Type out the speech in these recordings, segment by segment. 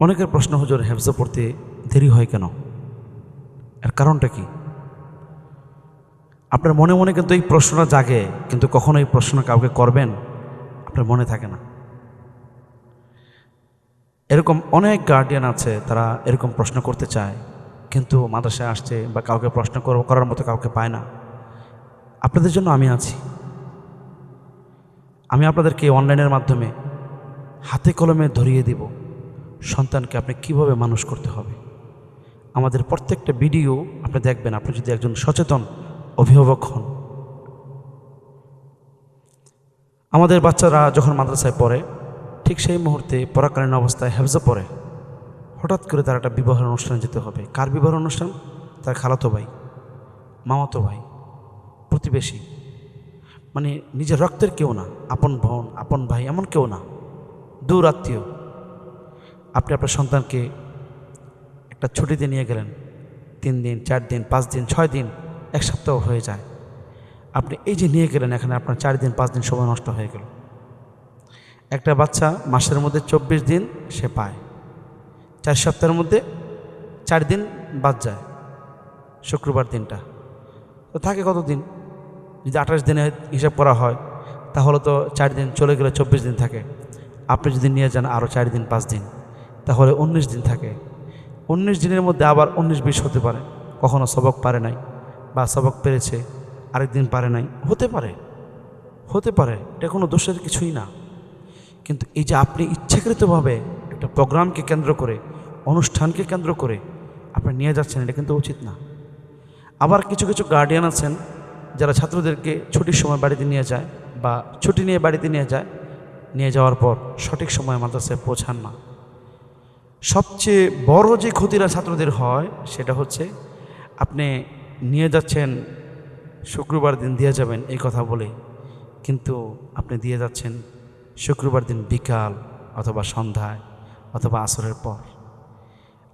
অনেকের প্রশ্ন, হুজুর, হেফজা পড়তে দেরি হয় কেন? এর কারণটা কি? আপনার মনে মনে কিন্তু এই প্রশ্নটা জাগে, কিন্তু কখনো এই প্রশ্ন কাউকে করবেন? আপনার মনে থাকে না। এরকম অনেক গার্ডিয়ান আছে, তারা এরকম প্রশ্ন করতে চায়, কিন্তু মাদ্রাসায় আসছে বা কাউকে প্রশ্ন কর- করার মতো কাউকে পায় না। আপনাদের জন্য আমি আছি। আমি আপনাদেরকে অনলাইনের মাধ্যমে হাতে কলমে ধরিয়ে দিব। সন্তানকে আপনি কীভাবে মানুষ করতে হবে? আমাদের প্রত্যেকটা ভিডিও আপনি দেখবেন, আপনি যদি একজন সচেতন অভিভাবক হন। আমাদের বাচ্চারা যখন মাদ্রাসায় পড়ে, ঠিক সেই মুহূর্তে পরাকালীন অবস্থায় হেফজা পড়ে। হঠাৎ করে তার একটা বিবাহের অনুষ্ঠানে যেতে হবে। কার বিবাহের অনুষ্ঠান? তার খালাতো ভাই, মামাতো ভাই, প্রতিবেশী। মানে নিজের রক্তের কেউ না, আপন বোন, আপন ভাই, এমন কেউ না। দূর আত্মীয় আপনি আপনার সন্তানকে একটা ছুটিতে নিয়ে গেলেন। তিন দিন, চার দিন, পাঁচ দিন, ছয় দিন, এক সপ্তাহ হয়ে যায়। আপনি এই যে নিয়ে গেলেন, এখানে আপনার চার দিন, পাঁচ দিন সময় নষ্ট হয়ে গেল। একটা বাচ্চা মাসের মধ্যে চব্বিশ দিন সে পায়। চার সপ্তাহের মধ্যে চার দিন বাদ যায়। শুক্রবার দিনটা। তো থাকে কতদিন? যদি আঠাশ দিনে হিসাব করা হয়, তাহলে তো চার দিন চলে গেলে চব্বিশ দিন থাকে। আপনি যদি নিয়ে যান, আরও চার দিন, পাঁচ দিন। তাহলে উনিশ দিন থাকে। উনিশ দিনের মধ্যে আবার উনিশ বিশ হতে পারে। কখনো সবক পারে নাই বা সবক পেরেছে, আরেক দিন পারে নাই। হতে পারে। হতে পারে। এটা কোনো দোষের কিছুই না। কিন্তু এই যে আপনি ইচ্ছাকৃতভাবে একটা প্রোগ্রামকে কেন্দ্র করে, অনুষ্ঠানকে কেন্দ্র করে আপনি নিয়ে যাচ্ছেন, এটা কিন্তু উচিত না। আবার কিছু কিছু গার্ডিয়ান আছেন যারা ছাত্রদেরকে ছুটির সময় বাড়িতে নিয়ে যায় বা ছুটি নিয়ে বাড়িতে নিয়ে যায়। নিয়ে যাওয়ার পর সঠিক সময় মাদ্রাসায় পৌঁছান না। সবচেয়ে বড় যে ক্ষতিটা ছাত্রদের হয়, সেটা হচ্ছে আপনি নিয়ে যাচ্ছেন, শুক্রবার দিন দিয়ে যাবেন এই কথা বলে, কিন্তু আপনি দিয়ে যাচ্ছেন শুক্রবার দিন বিকাল অথবা সন্ধ্যায় অথবা আসরের পর।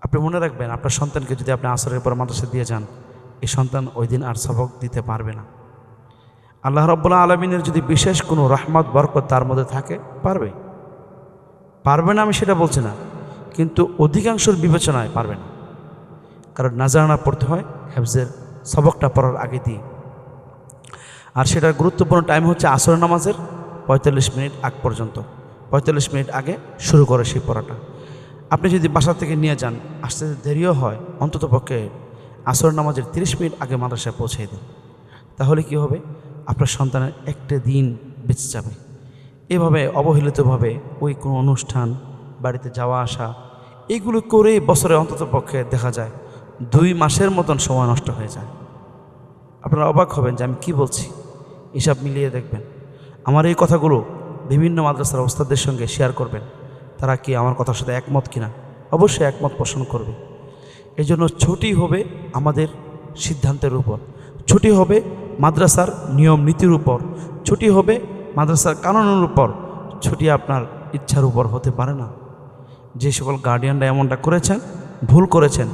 আপনি মনে রাখবেন, আপনার সন্তানকে যদি আপনি আসরের পর মাদ্রাসা দিয়ে যান, এই সন্তান ওই দিন আর সবক দিতে পারবে না। আল্লাহ রব্বুল্লাহ আলমিনের যদি বিশেষ কোনো রহমত, বরকত তার মধ্যে থাকে, পারবে? পারবে না আমি সেটা বলছি না। কিন্তু অধিকাংশের বিবেচনায় পারবে না। কারণ নাজারানা পড়তে হয়, হেফজের সবকটা পড়ার আগে দিয়ে। আর সেটার গুরুত্বপূর্ণ টাইম হচ্ছে আসর নামাজের পঁয়তাল্লিশ মিনিট আগ পর্যন্ত। পঁয়তাল্লিশ মিনিট আগে শুরু করে সেই পড়াটা। আপনি যদি বাসা থেকে নিয়ে যান, আসতে দেরিও হয়, অন্তত পক্ষে আসর নামাজের তিরিশ মিনিট আগে মাদ্রাসায় পৌঁছে দিন। তাহলে কি হবে? আপনার সন্তানের একটা দিন বেঁচে যাবে। এভাবে অবহেলিতভাবে ওই কোনো অনুষ্ঠান বাড়িতে যাওয়া আসা, এগুলো করে বছরে অন্তত পক্ষে দেখা যায়, দুই মাসের মতন সময় নষ্ট হয়ে যায়। আপনারা অবাক হবেন যে আমি কি বলছি। এসব মিলিয়ে দেখবেন। আমার এই কথাগুলো বিভিন্ন মাদ্রাসার ওস্তাদদের সঙ্গে শেয়ার করবেন। তারা কি আমার কথার সাথে একমত কিনা? অবশ্যই একমত পোষণ করবে। এই জন্য ছুটি হবে আমাদের সিদ্ধান্তের উপর। ছুটি হবে মাদ্রাসার নিয়ম নীতির উপর। ছুটি হবে মাদ্রাসার কানুনের উপর। ছুটি আপনার ইচ্ছার উপর হতে পারে না। যে সকল গার্ডিয়ানরা এমনটা করেছেন, ভুল করেছেন,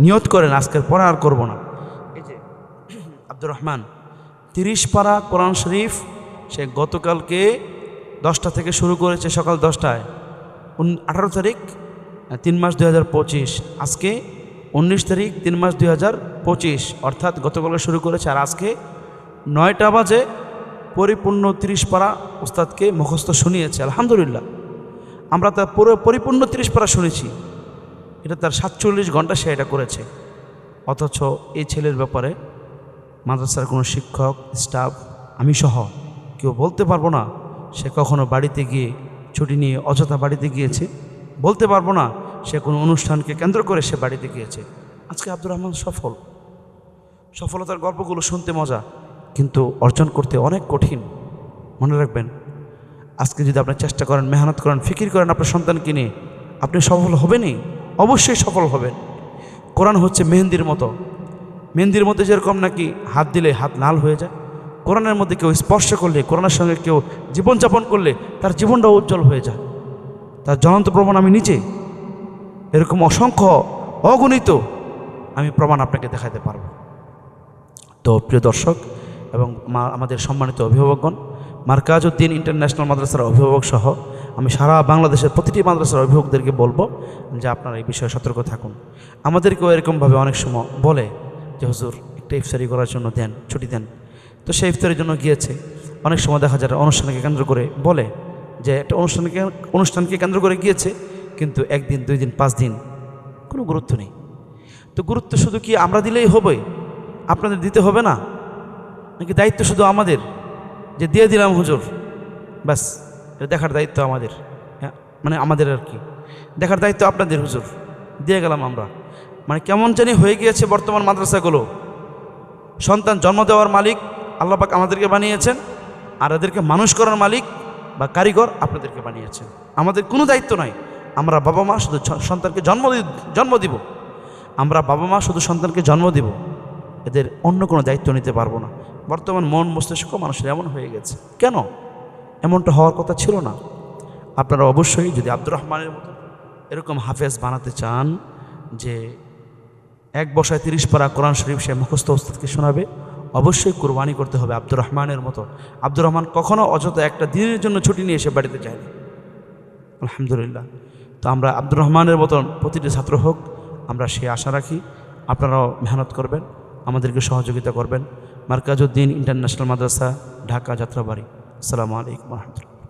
নিয়ত করেন, আজকের পরে আর করব না। এই যে, আব্দুর রহমান, তিরিশ পারা কোরআন শরীফ সে গতকালকে দশটা থেকে শুরু করেছে সকাল দশটায়। আঠারো তারিখ তিন মাস দুই হাজার পঁচিশ। আজকে উনিশ তারিখ, তিন মাস দুই হাজার পঁচিশ। অর্থাৎ গতকালকে শুরু করেছে আর আজকে নয়টা বাজে পরিপূর্ণ তিরিশ পারা ওস্তাদকে মুখস্থ শুনিয়েছে। আলহামদুলিল্লাহ। আমরা তার পুরো পরিপূর্ণ তিরিশ পারা শুনেছি। এটা তার সাতচল্লিশ ঘণ্টা সে এটা করেছে। অথচ এই ছেলের ব্যাপারে মাদ্রাসার কোনো শিক্ষক, স্টাফ, আমি সহ কেউ বলতে পারব না। সে কখনো বাড়িতে গিয়ে ছুটি নিয়ে অযথা বাড়িতে গিয়েছে, বলতে পারব না। সে কোনো অনুষ্ঠানকে কেন্দ্র করে সে বাড়িতে গিয়েছে। আজকে আব্দুর রহমান সফল। সফলতার গল্পগুলো শুনতে মজা, কিন্তু অর্জন করতে অনেক কঠিন। মনে রাখবেন আজকে যদি আপনি চেষ্টা করেন, মেহনত করেন, ফিকির করেন আপনার সন্তানকে নিয়ে, আপনি সফল হবেনই? অবশ্যই সফল হবেন। কোরআন হচ্ছে মেহেন্দির মতো। মেহেন্দির মধ্যে যেরকম নাকি হাত দিলে হাত লাল হয়ে যায়, কোরআনের মধ্যে কেউ স্পর্শ করলে, কোরআনের সঙ্গে কেউ জীবনযাপন করলে তার জীবনটা উজ্জ্বল হয়ে যায়। তার জ্বলন্ত প্রমাণ আমি নিজে। এরকম অসংখ্য অগণিত আমি প্রমাণ আপনাকে দেখাতে পারব। তো প্রিয় দর্শক এবং আমাদের সম্মানিত অভিভাবকগণ মার্কাজউদ্দিন ইন্টারন্যাশনাল মাদ্রাসার অভিভাবক সহ আমি সারা বাংলাদেশের প্রতিটি মাদ্রাসার অভিভাবকদেরকে বলব যে আপনারা এই বিষয়ে সতর্ক থাকুন। আমাদেরকেও এরকমভাবে অনেক সময় বলে যে, হুজুর, একটা ইফতারি করার জন্য দেন, ছুটি দেন। তো সেই ইফতারির জন্য গিয়েছে। অনেক সময় দেখা যায় অনুষ্ঠানকে কেন্দ্র করে বলে যে, একটা অনুষ্ঠানকে অনুষ্ঠানকে কেন্দ্র করে গিয়েছে, কিন্তু একদিন, দুই দিন, পাঁচ দিন কোনো গুরুত্ব নেই। তো গুরুত্ব শুধু কি আমরা দিলেই হবে? আপনাদের দিতে হবে না? নাকি দায়িত্ব শুধু আমাদের? যে দিয়ে দিলাম হুজুর, ব্যাস, এটা দেখার দায়িত্ব আমাদের হ্যাঁ মানে আমাদের আর কি। দেখার দায়িত্ব আপনাদের হুজুর, দিয়ে গেলাম আমরা। মানে কেমন জানি হয়ে গিয়েছে বর্তমান মাদ্রাসাগুলো। সন্তান জন্ম দেওয়ার মালিক আল্লাপাক আমাদেরকে বানিয়েছেন, আর এদেরকে মানুষ করার মালিক বা কারিগর আপনাদেরকে বানিয়েছেন। আমাদের কোনো দায়িত্ব নাই, আমরা বাবা মা শুধু সন্তানকে জন্ম জন্ম দিব। আমরা বাবা মা শুধু সন্তানকে জন্ম দিব, এদের অন্য কোনো দায়িত্ব নিতে পারব না। বর্তমান মন মস্তিষ্ক মানুষের এমন হয়ে গেছে। কেন? এমনটা হওয়ার কথা ছিল না। আপনারা অবশ্যই যদি আব্দুর রহমানের মতো এরকম হাফেজ বানাতে চান যে এক বসায় তিরিশ পারা কোরআন শরীফ সে মুখস্থ ওস্তাদকে শোনাবে, অবশ্যই কোরবানি করতে হবে আব্দুর রহমানের মতো। আব্দুর রহমান কখনও অযথা একটা দিনের জন্য ছুটি নিয়ে এসে বাড়িতে যায়নি। আলহামদুলিল্লাহ। তো আমরা আব্দুর রহমানের মতন প্রতিটি ছাত্র হোক, আমরা সে আশা রাখি। আপনারাও মেহনত করবেন, আমাদেরকে সহযোগিতা করবেন। মার্কাজউদ্দিন ইন্টারন্যাশনাল মাদ্রাসা ঢাকা যাত্রাবাড়ি। আসসালামু আলাইকুম রহমতুল্লাহ।